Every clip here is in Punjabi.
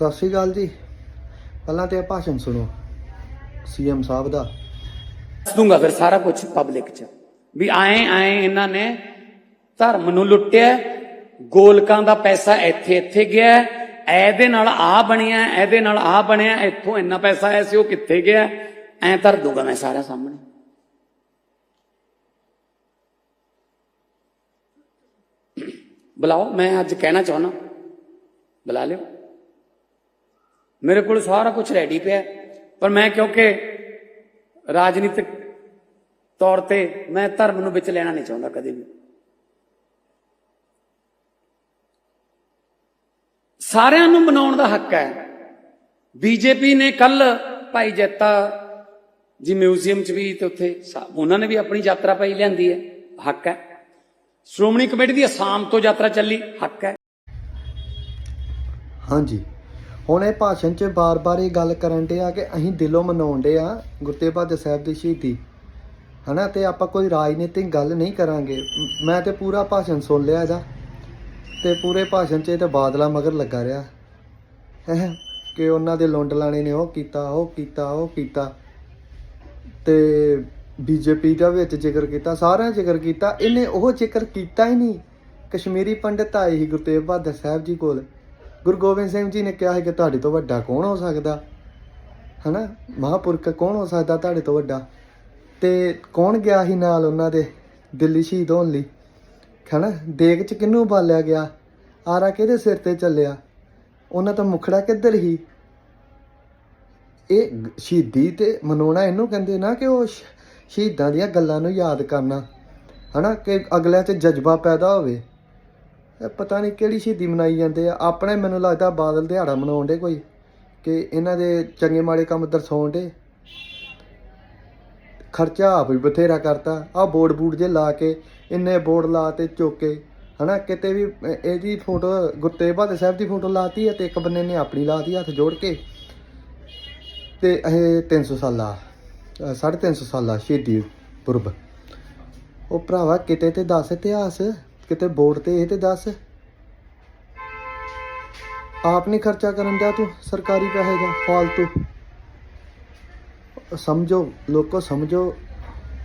ਸਤਿ ਸ਼੍ਰੀ ਅਕਾਲ ਜੀ। ਪਹਿਲਾਂ ਤੇ ਇਹ ਭਾਸ਼ਣ ਸੁਣੋ, ਸੀਐਮ ਸਾਹਿਬ ਦਾ। ਦੱਸ ਦੂੰਗਾ ਫਿਰ ਸਾਰਾ ਕੁਝ ਪਬਲਿਕ 'ਚ। ਵੀ ਆਏ ਆਏ ਇਹਨਾਂ ਨੇ ਧਰਮ ਨੂੰ ਲੁੱਟਿਆ, ਗੋਲਕਾਂ ਦਾ ਪੈਸਾ ਇੱਥੇ ਇੱਥੇ ਗਿਆ, ਇਹਦੇ ਨਾਲ ਆ ਬਣਿਆ, ਇਹਦੇ ਨਾਲ ਆ ਬਣਿਆ, ਇੱਥੋਂ ਇੰਨਾ ਪੈਸਾ ਆਇਆ ਸੀ, ਉਹ ਕਿੱਥੇ ਗਿਆ? ਐ ਧਰ ਦੂੰਗਾ ਮੈਂ ਸਾਰਿਆਂ ਸਾਹਮਣੇ। ਬੁਲਾਓ, ਮੈਂ ਅੱਜ ਕਹਿਣਾ ਚਾਹੁੰਦਾ। ਬੁਲਾ ਲਿਓ। ਮੇਰੇ ਕੋਲ ਸਾਰਾ ਕੁਝ ਰੈਡੀ ਪਿਆ ਪਰ ਮੈਂ ਕਿਉਂਕਿ ਰਾਜਨੀਤਿਕ ਤੌਰ ਤੇ ਮੈਂ ਧਰਮ ਨੂੰ ਵਿੱਚ ਲੈਣਾ ਨਹੀਂ ਚਾਹੁੰਦਾ ਕਦੇ ਵੀ। ਸਾਰਿਆਂ ਨੂੰ ਮਨਾਉਣ ਦਾ ਹੱਕ ਹੈ। ਬੀਜੇਪੀ ਨੇ ਕੱਲ ਭਾਈ ਜੈਤਾ ਜੀ ਮਿਊਜ਼ੀਅਮ 'ਚ ਵੀ ਤੇ ਉੱਥੇ ਉਹਨਾਂ ਨੇ ਵੀ ਆਪਣੀ ਯਾਤਰਾ ਪਾਈ ਲਿਆਂਦੀ ਹੈ। ਹੱਕ ਹੈ। ਸ਼੍ਰੋਮਣੀ ਕਮੇਟੀ ਦੀ ਅਸਾਮ ਤੋਂ ਯਾਤਰਾ ਚੱਲੀ। ਹੱਕ ਹੈ। ਹਾਂਜੀ। ਹੁਣ ਇਹ ਭਾਸ਼ਣ 'ਚ ਬਾਰ-ਬਾਰ ਇਹ ਗੱਲ ਕਰਨ ਦੇ ਆ ਕਿ ਅਸੀਂ ਦਿਲੋਂ ਮਨਾਉਣ ਦੇ ਆ ਗੁਰਤੇਗ ਬਹਾਦਰ ਸਾਹਿਬ ਦੀ ਸ਼ਹੀਦੀ। ਹਨਾ? ਤੇ ਆਪਾਂ ਕੋਈ ਰਾਜਨੀਤਿਕ ਗੱਲ ਨਹੀਂ ਕਰਾਂਗੇ। ਮੈਂ ਤੇ ਪੂਰਾ ਭਾਸ਼ਣ ਸੁਣ ਲਿਆ ਇਹਦਾ। ਤੇ ਪੂਰੇ ਭਾਸ਼ਣ 'ਚ ਇਹ ਤੇ ਬਾਦਲਾ ਮਗਰ ਲੱਗਾ ਰਿਹਾ। ਹੈਂ? ਕਿ ਉਹਨਾਂ ਦੇ ਲੁੰਡ ਲਾਣੇ ਨੇ ਉਹ ਕੀਤਾ ਉਹ ਕੀਤਾ ਉਹ ਕੀਤਾ। ਤੇ ਬੀਜੇਪੀ ਦਾ ਵਿੱਚ ਜ਼ਿਕਰ ਕੀਤਾ, ਸਾਰਿਆਂ ਜ਼ਿਕਰ ਕੀਤਾ। ਇਹਨੇ ਉਹ ਜ਼ਿਕਰ ਕੀਤਾ ਹੀ ਨਹੀਂ। ਕਸ਼ਮੀਰੀ ਪੰਡਿਤ ਆਏ ਸੀ ਗੁਰੂ ਤੇਗ ਬਹਾਦਰ ਸਾਹਿਬ ਜੀ ਕੋਲ। ਗੁਰੂ ਗੋਬਿੰਦ ਸਿੰਘ ਜੀ ਨੇ ਕਿਹਾ ਹੈ ਕਿ ਤੁਹਾਡੇ ਤੋਂ ਵੱਡਾ ਕੌਣ ਹੋ ਸਕਦਾ? ਹਨਾ? ਮਹਾਪੁਰਖ ਕੌਣ ਹੋ ਸਕਦਾ ਤੁਹਾਡੇ ਤੋਂ ਵੱਡਾ? ਤੇ ਕੌਣ ਗਿਆ ਸੀ ਨਾਲ ਉਹਨਾਂ ਦੇ ਦਿੱਲੀ ਸ਼ਹੀਦ ਹੋਣ ਲਈ? ਹਨਾ? ਦੇਗ ਚ ਕਿੰਨੂੰ ਬਾਲਿਆ ਗਿਆ? ਆਰਾ ਕਿਹਦੇ ਸਿਰ ਤੇ ਚੱਲਿਆ? ਉਹਨਾਂ ਦਾ ਮੁਖੜਾ ਕਿੱਧਰ ਹੀ ਇਹ ਸ਼ਹੀਦੀ ਤੇ ਮਨਾਉਣਾ ਇਹਨੂੰ ਕਹਿੰਦੇ ਨਾ ਕਿ ਉਹ ਸ਼- ਸ਼ਹੀਦਾਂ ਦੀਆਂ ਗੱਲਾਂ ਨੂੰ ਯਾਦ ਕਰਨਾ। ਹਨਾ? ਕਿ ਅਗਲਿਆਂ 'ਚ ਜਜ਼ਬਾ ਪੈਦਾ ਹੋਵੇ। ਪਤਾ ਨਹੀਂ ਕਿਹੜੀ ਸ਼ਹੀਦੀ ਮਨਾਈ ਜਾਂਦੇ ਆ। ਆਪਣੇ ਮੈਨੂੰ ਲੱਗਦਾ ਬਾਦਲ ਦਿਹਾੜਾ ਮਨਾਉਣ ਦੇ ਕੋਈ ਕਿ ਇਹਨਾਂ ਦੇ ਚੰਗੇ ਮਾੜੇ ਕੰਮ ਦਰਸਾਉਣ ਦੇ। ਖਰਚਾ ਆਪ ਵੀ ਬਥੇਰਾ ਕਰਤਾ। ਆ ਬੋਰਡ ਬੂਟ ਜੇ ਲਾ ਕੇ ਇੰਨੇ ਬੋਰਡ ਲਾ ਤੇ ਚੋਕੇ ਹਨਾ ਕਿਤੇ ਵੀ ਇਹਦੀ ਫੋਟੋ ਗੁੱਤੇ ਬਹਾਦਰ ਸਾਹਿਬ ਦੀ ਫੋਟੋ ਲਾਤੀ ਹੈ ਤੇ ਇੱਕ ਬੰਨੇ ਨੇ ਆਪਣੀ ਲਾਤੀ ਹੱਥ ਜੋੜ ਕੇ। ਤੇ ਇਹ 300 ਸਾਲਾ ਅ, ਸਾਢੇ 350 ਸਾਲਾ ਸ਼ਹੀਦੀ ਪੁਰਬ। ਉਹ ਭਰਾਵਾ ਕਿਤੇ ਤੇ ਦੱਸ ਇਤਿਹਾਸ। ਕਿਤੇ ਬੋਰਡ ਤੇ ਇਹ ਤੇ ਦੱਸ। ਆਪ ਨਹੀਂ ਖਰਚਾ ਕਰਨ ਦਿਆ ਤੂੰ, ਸਰਕਾਰੀ ਪੈਸੇ ਦਾ, ਫਾਲਤੂ। ਸਮਝੋ, ਲੋਕੋ ਸਮਝੋ,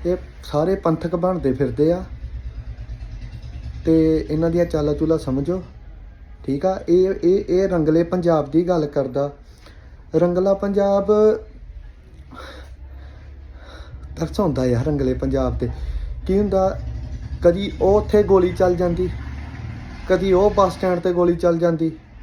ਇਹ ਸਾਰੇ ਪੰਥਕ ਬਣਦੇ ਫਿਰਦੇ ਆ। ਤੇ ਇਹਨਾਂ ਦੀਆਂ ਚਾਲਾਂ ਚੂਲਾ ਸਮਝੋ। ਠੀਕ ਆ? ਇਹ ਇਹ ਇਹ ਰੰਗਲੇ ਪੰਜਾਬ ਦੀ ਗੱਲ ਕਰਦਾ। ਰੰਗਲਾ ਪੰਜਾਬ ਦਰਸਾਉਂਦਾ ਯਾਰ ਰੰਗਲੇ ਪੰਜਾਬ ਤੇ। ਕੀ ਹੁੰਦਾ? ਕਦੀ ਉਹ ਉੱਥੇ ਗੋਲੀ ਚੱਲ ਜਾਂਦੀ ਕਦੀ ਉਹ ਬੱਸ ਸਟੈਂਡ ਤੇ ਗੋਲੀ ਚੱਲ ਜਾਂਦੀ।